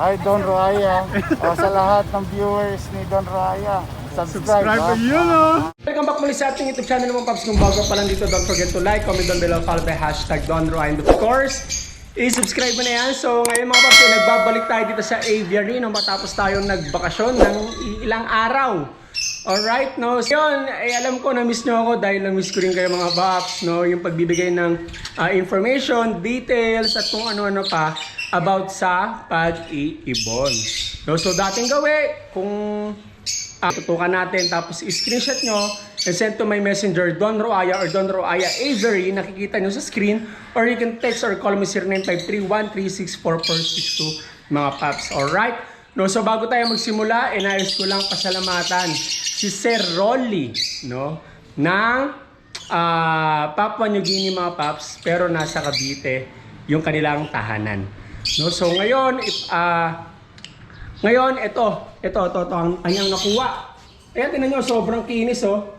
Hi Don Raya. o sa lahat ng viewers ni Don Raya. Subscribe. Subscribe ha? yun oh. Welcome back muli sa ating YouTube channel mga paps. Kung bago pa lang dito, don't forget to like, comment down below, follow by hashtag Donro. And of course, i-subscribe mo na yan. So ngayon mga paps, eh, nagbabalik tayo dito sa aviary no, matapos tayong nagbakasyon ng ilang araw. Alright, no? So yun, eh, alam ko na-miss nyo ako dahil na-miss ko rin kayo mga paps, no? Yung pagbibigay ng ah, information, details, at kung ano-ano pa about sa pag-iibon. No? So dating gawi, kung Ah, tutukan natin tapos screenshot nyo and send to my messenger Don Roaya or Don Roaya Avery nakikita nyo sa screen or you can text or call me 0953-136-4462 mga paps alright no so bago tayo magsimula inayos ko lang pasalamatan si Sir Rolly no ng ah, Papua New Guinea mga paps pero nasa Cavite yung kanilang tahanan no so ngayon if ah ngayon, ito, ito, ito, ito, ang kanyang nakuha. Ayan, tinan nyo, sobrang kinis, oh.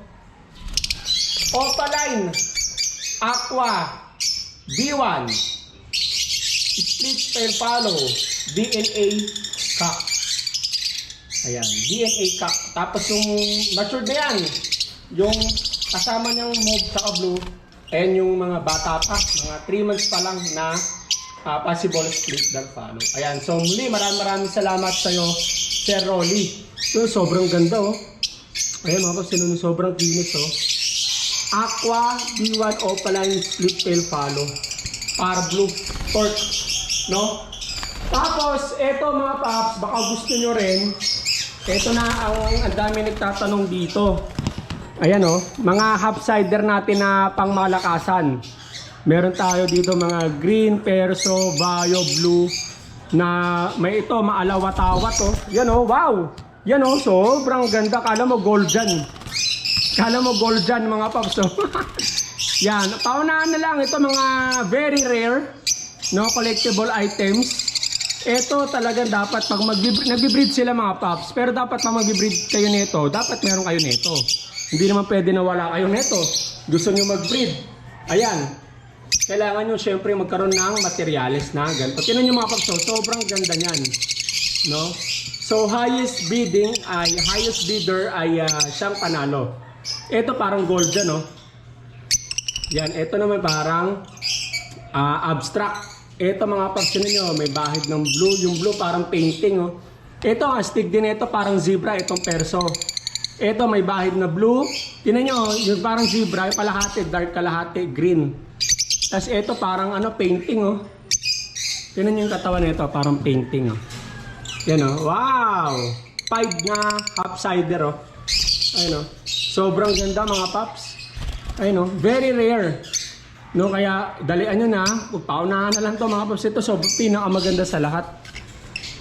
Opaline, Aqua, B1, Split Tail Follow, DNA Cup. Ayan, DNA Cup. Tapos yung matured na yan, yung kasama niyang mauve sa blue, and yung mga bata pa, mga 3 months pa lang na ah, possible split dog follow. Ayan, so muli, maraming maraming salamat sa iyo, Sir Rolly. So, sobrang ganda, oh. Ayan, mga kapatid, no, sobrang kinis, oh. Aqua B1 Opaline Split Tail Follow. Par Blue Torque, no? Tapos, eto mga paps, baka gusto nyo rin, eto na ang, ang dami nagtatanong dito. Ayan oh, mga half-sider natin na pangmalakasan. Meron tayo dito mga green, perso, bio, blue na may ito maalawat-awat oh. Yan oh, wow. Yan oh, sobrang ganda. Kala mo gold. Kala mo gold mga paps oh. Yan, paunahan na lang ito mga very rare no collectible items. Ito talagang dapat pag mag nagbi-breed sila mga paps, pero dapat pag magbi-breed kayo nito, dapat meron kayo nito. Hindi naman pwede na wala kayo nito. Gusto niyo mag-breed. Ayan. Kailangan nyo syempre magkaroon ng materials na ganito. Tinan nyo mga paps, oh, sobrang ganda niyan. No? So highest bidding ay highest bidder ay ah, siyang panalo. Ito parang gold dyan, no? Yan, ito naman parang ah, abstract. Ito mga paps nyo, may bahid ng blue. Yung blue parang painting, oh. Ito, ang astig din ito, parang zebra, itong perso. Ito, may bahid na blue. Tinan nyo, oh, yung parang zebra, kalahati, dark kalahati, green. Tapos ito, parang ano, painting, oh. Tinan nyo yung katawan nito, parang painting, oh. Yan, oh. Wow! Five na half-sider, oh. Ayun, oh. Sobrang ganda, mga paps. Ayun, oh. Very rare. No, kaya dalian nyo na. Paunahan na lang to mga paps. Ito sobrang pinakamaganda sa lahat.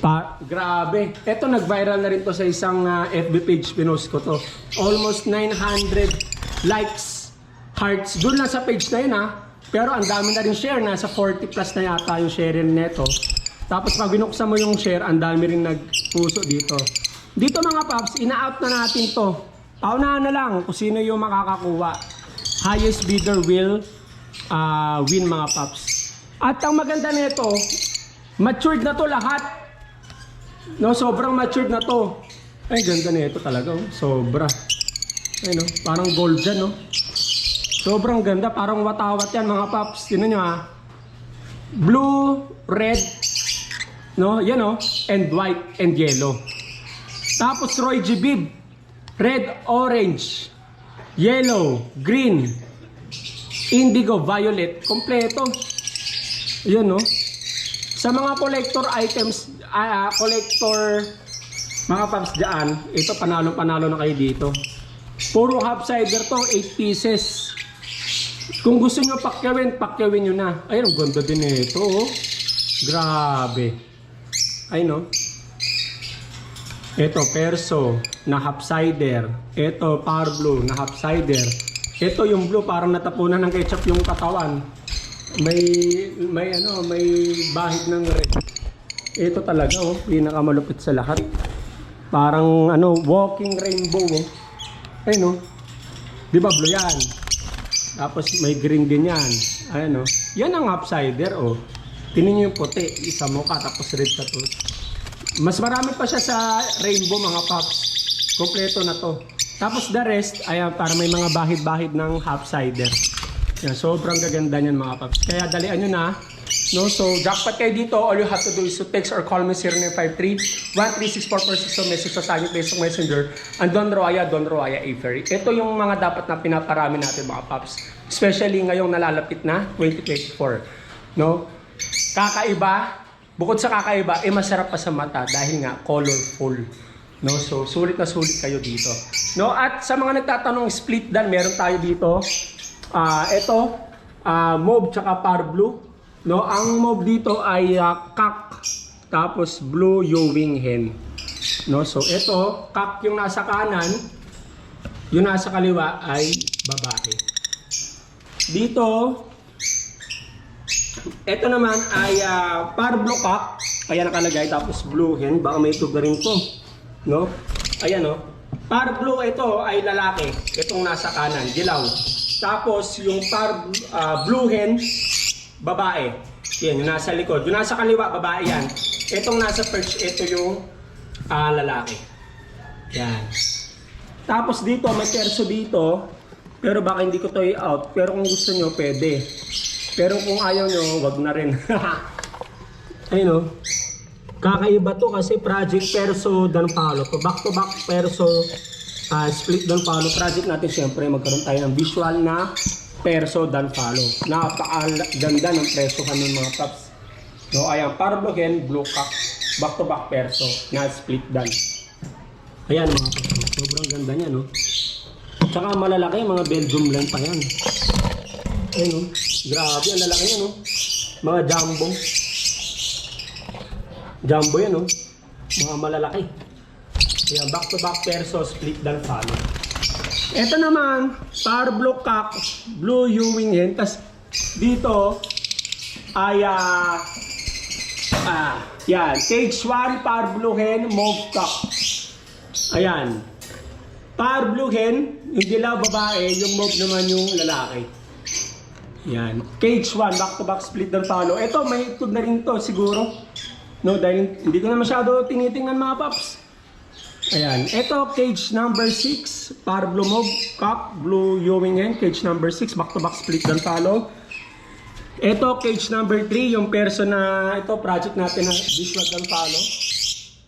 Pa, grabe. Ito nag-viral na rin to sa isang ah, FB page pinost ko to. Almost 900 likes, hearts. Doon lang sa page na yun ha. Pero ang dami na rin share. Nasa 40 plus na yata yung share neto. Tapos pag binuksan mo yung share, ang dami rin nagpuso dito. Dito mga paps, ina-out na natin to. Paunahan na lang kung sino yung makakakuha. Highest bidder will ah, win mga paps. At ang maganda nito, matured na to lahat. No, sobrang matured na to. Ay, ganda nito talaga. Oh. Sobra. Ay, no? Parang gold dyan, no? Sobrang ganda. Parang watawat yan, mga paps. Tinan nyo, ha? Blue, red, no? Yan, no? And white and yellow. Tapos Roy G. Bib. Red, orange, yellow, green, indigo, violet. Kompleto. Yan, no? Sa mga collector items, ah, collector mga paps dyan, ito panalo-panalo na kayo dito. Puro half cider to, 8 pieces. Kung gusto nyo pakyawin, pakyawin nyo na. Ayun, ang ganda din ito. Oh. Grabe. Ay no. Ito, perso na half cider. Ito, blue na half cider. Ito yung blue, parang natapunan ng ketchup yung katawan. May, may ano, may bahid ng red. Ito talaga, oh, pinakamalupit sa lahat. Parang, ano, walking rainbow, oh. Ayun, oh. Di ba, blue yan? Tapos may green din yan. Ayan, oh. Yan ang cider, oh. Tingnan nyo yung puti, isa mo tapos red ka to. Mas marami pa siya sa rainbow mga paps. Kompleto na to. Tapos the rest, ayan, para may mga bahid-bahid ng half cider. Yan, sobrang gaganda niyan mga paps. Kaya dalian nyo na. No, so jackpot kayo dito. All you have to do is to text or call me 0953-13644 so message sa aking Facebook Messenger. And Don Roaya, Don Roaya Avery. Ito yung mga dapat na pinaparami natin mga paps. Especially ngayong nalalapit na 2024. No? Kakaiba, bukod sa kakaiba, eh masarap pa sa mata dahil nga colorful. No, so sulit na sulit kayo dito. No, at sa mga nagtatanong split dan, meron tayo dito. Ah, ito, ah mauve tsaka par blue. No, ang mauve dito ay ah, kak tapos blue Ewing hen. No, so ito, kak yung nasa kanan, yung nasa kaliwa ay babae. Dito, ito naman ay uh, par blue cock, kaya nakalagay tapos blue hen, baka may tug na rin to. No? Ayan no. Par blue ito ay lalaki, itong nasa kanan, dilaw. Tapos yung par ah, blue hen, babae. Yan, yung nasa likod. Yung nasa kaliwa, babae yan. Itong nasa perch, ito yung ah, lalaki. Yan. Tapos dito, may perso dito. Pero baka hindi ko to i-out. Pero kung gusto nyo, pwede. Pero kung ayaw nyo, wag na rin. Ayun o. Kakaiba to kasi project perso dan palo. Back to back perso ah, split dan palo. Project natin syempre magkaroon tayo ng visual na perso dan palo. Napakaganda ng preso ng mga tops. No, ayan, Parblo Hen, Blue Cock, back to back perso na split dan. Ayan mga kapatid, sobrang ganda niya, no? Tsaka malalaki, mga Belgium lang pa yan. Ayun, no? Grabe, ang lalaki niya, no? Mga jumbo. Jumbo yan, no? Mga malalaki. Ayan, back to back perso, split follow. Ito naman, par blue cock, blue Ewing hen. Tapos dito ay ah, ah, yan, stage 1 par blue hen, mauve cock. Ayan. Par blue hen, yung dilaw babae, yung mauve naman yung lalaki. Yan. Cage 1, back to back split dan follow. Ito, may tug na rin to siguro. No, dahil hindi ko na masyado tinitingnan mga paps. Ayan. Ito, cage number 6. Par blue mauve, cock, blue Ewing hen. Cage number 6, back to back split dan follow. Ito, cage number 3, yung perso na, ito, project natin na visual dan follow.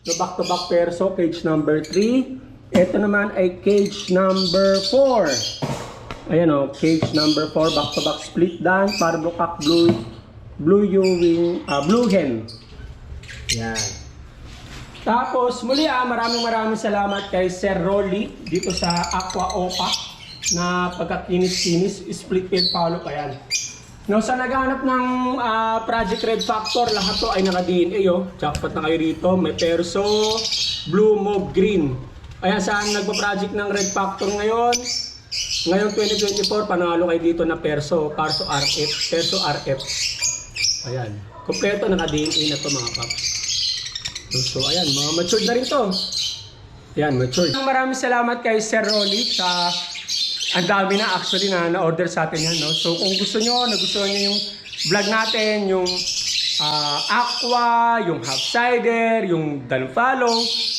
So, back to back perso, cage number 3. Ito naman ay cage number 4. Ayan o, cage number 4, back to back split dan, para blue cock, blue, blue Ewing, ah, blue hen. Yan. Tapos, muli ah, maraming maraming salamat kay Sir Rolly dito sa Aqua Opa na pagkakinis-kinis, split paid follow pa yan. No, sa naghanap ng ah, Project Red Factor, lahat to ay naka-DNA oh. Jackpot na kayo rito. May perso, blue, mauve, green. Ayan, saan nagpa-project ng Red Factor ngayon? Ngayon 2024, panalo kayo dito na perso, perso RF, perso RF. Ayan. Kompleto naka-DNA na to mga paps. So, ayan, mga matured na rin to. Ayan, matured. Maraming salamat kay Sir Rolly sa ang dami na actually na na-order sa atin yan, no? So, kung gusto nyo, nagustuhan nyo yung vlog natin, yung ah, aqua, yung half cider, yung danfalo,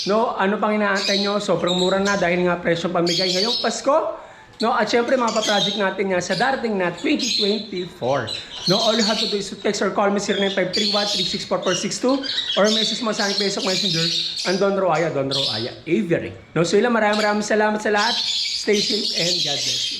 no? Ano pang inaantay nyo? Sobrang mura na dahil nga presyo pamigay ngayong Pasko. No, at syempre mga pa-project natin nga sa darating na 2024. No, all you have to do is text or call me 0953-1364462 or message mo sa aking Facebook Messenger ang Don Roaya, Don Roaya Avery. No, so ilang maraming maraming salamat sa lahat. Stay safe and God bless you.